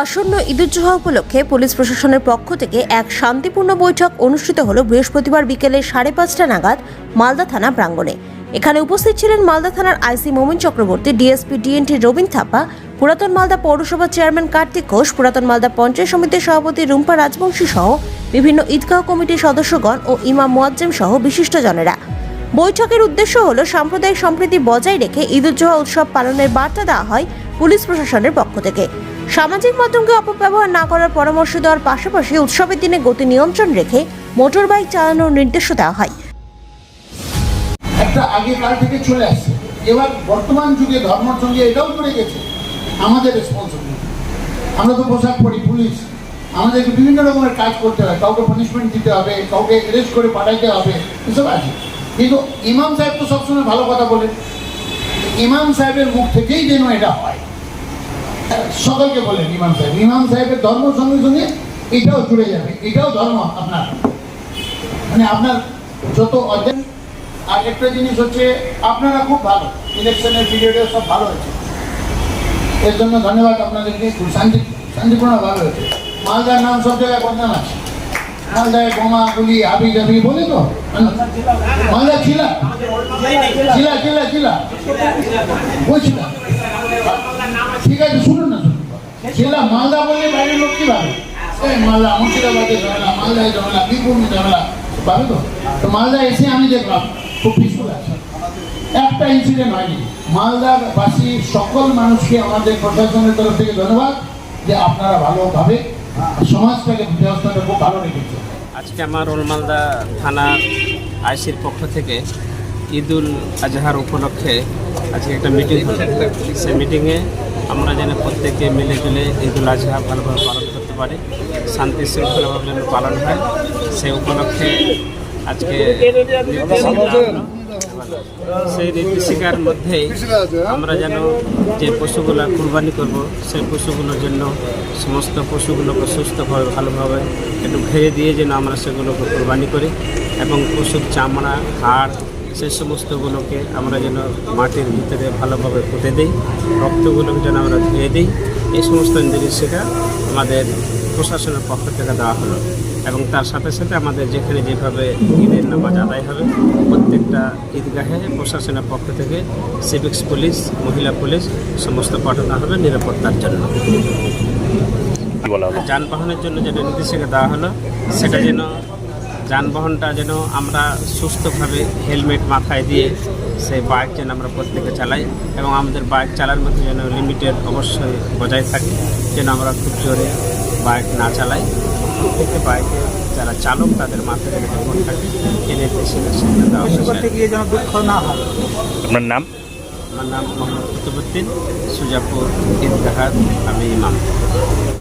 আসন্ন ঈদুজ্জোহা উপলক্ষে পুলিশ প্রশাসনের পক্ষ থেকে এক শান্তিপূর্ণ বৈঠক অনুষ্ঠিত হল বৃহস্পতিবার বিকেলে সাড়ে পাঁচটা নাগাদ মালদা থানা প্রাঙ্গণে। এখানে উপস্থিত ছিলেন মালদা থানার IC Momin Chakraborty, DSP DNT Rabin Thapa, পুরাতন মালদা পৌরসভার চেয়ারম্যান কার্তিক ঘোষ, পুরাতন মালদা পঞ্চায়েত সমিতির সভাপতি রুম্পা রাজবংশী সহ বিভিন্ন ঈদগাহ কমিটির সদস্যগণ ও ইমাম মোয়াজ্জেম সহ বিশিষ্টজনেরা। বৈঠকের উদ্দেশ্য হল সাম্প্রদায়িক সম্প্রীতি বজায় রেখে ঈদুজ্জোহা উৎসব পালনের বার্তা দেওয়া হয় পুলিশ প্রশাসনের পক্ষ থেকে। সামাজিক মাধ্যমকে অপব্যবহার না করার পরামর্শ দেওয়ার পাশাপাশি উৎসবের দিনে গতি নিয়ন্ত্রণ রেখে মোটর বাইক চালানোর নির্দেশও দেওয়া হয়। একটা আগে কাল থেকে চলে আসছে। এবার বর্তমান যুগে ধর্মের সঙ্গে এটাও জুড়ে গেছে। আমাদের রেসপন্সিবিলিটি আমরা তো পোশাক পরি, পুলিশ। আমাদেরকে বিভিন্ন রকমের কাজ করতে হয়। কাউকে পানিশমেন্ট দিতে হবে, কাউকে অ্যারেস্ট করে পাঠাইতে হবে, এসব আছে। কিন্তু ইমাম সাহেব তো সবসময় ভালো কথা বলে ইমাম সাহেবের মুখ থেকেই যেন এটা হয়। সকলকে বলেন, ইমাম সাহেব। ইমাম সাহেবের ধর্ম সঙ্গে সঙ্গে এটাও জুড়ে যাবে। এটাও ধর্ম আপনার। মানে আপনার যত অধ্যায়, আর একটা জিনিস হচ্ছে, আপনারা খুব ভালো। ইলেকশনের পিরিয়ডে সব ভালো হয়েছে। এর জন্য ধন্যবাদ আপনাদেরকে। খুব শান্তি শান্তিপূর্ণভাবে হয়েছে। মালদার নাম সব জায়গায় বদনাম আছে। মালদায় বোমা, গুলি, হাবি জাবি, বলে তো? মালদা ছিলা? ছিলা ছিলা ছিলা। বলছিলাম। ঠিক আছে, শুনুন না, শুনুন। ছিলা মালদা বললে বাইরের লোক কি ভাবে? মালদা, মুর্শিদাবাদে ঝামেলা, মালদায় ঝামেলা, বীরভূমে ঝামেলা, ভাবে তো? তো মালদা এসে আমি দেখলাম, খুব পিসফুল আছে। একটা ইনসিডেন্ট হয়নি। মালদাবাসী সকল মানুষকে আমাদের প্রশাসনের তরফ থেকে ধন্যবাদ যে আপনারা ভালোভাবে সমাজটাকে ব্যবস্থাটা খুব ভালো রেখেছে আজকে আমার ওলমালদা থানার আইসির পক্ষ থেকে ঈদুল আজহার উপলক্ষে আজকে একটা মিটিং হলো সেই মিটিংয়ে আমরা যেন প্রত্যেকে মিলে জুলে ঈদুল আজহা ভালোভাবে পালন করতে পারি, শান্তি শৃঙ্খলাভাবে যেন পালন হয় সেই উপলক্ষে আজকে। সেই নির্দেশিকার মধ্যেই আমরা যেন যে পশুগুলো কুরবানি করব সেই পশুগুলোর জন্য সমস্ত পশুগুলোকে সুস্থভাবে, ভালোভাবে একটু ঘেরে দিয়ে যেন আমরা সেগুলোকে কোরবানি করি এবং পশুর চামড়া, হাড় সে সমস্তগুলোকে আমরা যেন মাটির ভিতরে ভালোভাবে পুঁতে দিই রক্তগুলোকে যেন আমরা ধুয়ে দিই এই সমস্ত নির্দেশিকা আমাদের প্রশাসনের পক্ষ থেকে দেওয়া হলো। এবং তার সাথে সাথে আমাদের যেখানে যেভাবে ঈদের নামাজ আদায় হবে প্রত্যেকটা ঈদগাহে প্রশাসনের পক্ষ থেকে সিভিক্স পুলিশ মহিলা পুলিশ সমস্ত পাঠানো হবে নিরাপত্তার জন্য। যানবাহনের জন্য যেটা নির্দেশিকা দেওয়া হলো সেটা যেন যানবাহনটা যেন আমরা সুস্থভাবে হেলমেট মাথায় দিয়ে সেই বাইক যেন আমরা প্রত্যেকে চালাই এবং আমাদের বাইক চালার মধ্যে যেন লিমিটেড অবশ্যই বজায় থাকে যেন আমরা খুব জোরে বাইক না চালাই। প্রত্যেকটা বাইকে যারা চালক তাদের মাথায় যেন হেলমেট থাকে হয়েছে গিয়ে যেন দুঃখ না হয়। আপনার নাম? আমার নাম মোহাম্মদ কুতুবুদ্দিন সুজাপুর ঈদগাহার আমি ইমাম।